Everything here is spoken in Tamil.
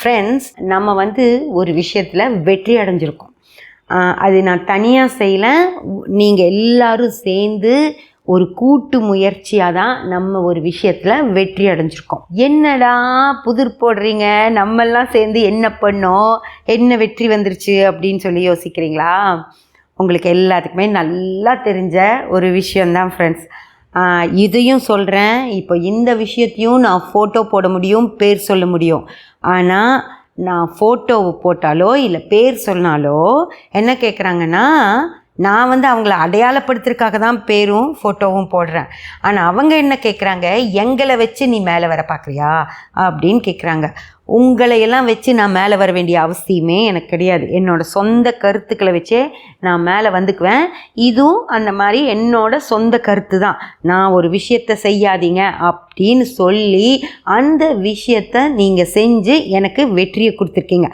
ஃப்ரெண்ட்ஸ் நம்ம வந்து ஒரு விஷயத்தில் வெற்றி அடைஞ்சிருக்கோம். அது நான் தனியாக செய்யலை. நீங்கள் எல்லாரும் சேர்ந்து ஒரு கூட்டு முயற்சியாக தான் நம்ம ஒரு விஷயத்தில் வெற்றி அடைஞ்சிருக்கோம். என்னடா புதிர் போடுறீங்க? நம்மெல்லாம் சேர்ந்து என்ன பண்ணோம்? என்ன வெற்றி வந்துருச்சு அப்படின்னு சொல்லி யோசிக்கிறீங்களா? உங்களுக்கு எல்லாத்துக்குமே நல்லா தெரிஞ்ச ஒரு விஷயந்தான் ஃப்ரெண்ட்ஸ் இதையும் சொல்கிறேன் இப்போ இந்த விஷயத்தையும் நான் ஃபோட்டோ போட முடியும் பேர் சொல்ல முடியும். ஆனால் நான் ஃபோட்டோவை போட்டாலோ இல்லை பேர் சொன்னாலோ என்ன கேட்குறாங்கன்னா நான் வந்து அவங்கள அடையாளப்படுத்துறதுக்காக தான் பேரும் ஃபோட்டோவும் போடுறேன். ஆனால் அவங்க என்ன கேட்குறாங்க எங்களை வச்சு நீ மேலே வர பார்க்குறியா அப்படின்னு கேட்குறாங்க உங்களையெல்லாம் வச்சு நான் மேலே வர வேண்டிய அவசியமே எனக்கு கிடையாது. என்னோட சொந்த கருத்துக்களை வச்சே நான் மேலே வந்துக்குவேன். இதுவும் அந்த மாதிரி என்னோட சொந்த கருத்து தான். நான் ஒரு விஷயத்தை செய்யாதீங்க அப்படின்னு சொல்லி அந்த விஷயத்தை நீங்கள் செஞ்சு எனக்கு வெற்றியை கொடுத்துருக்கீங்க.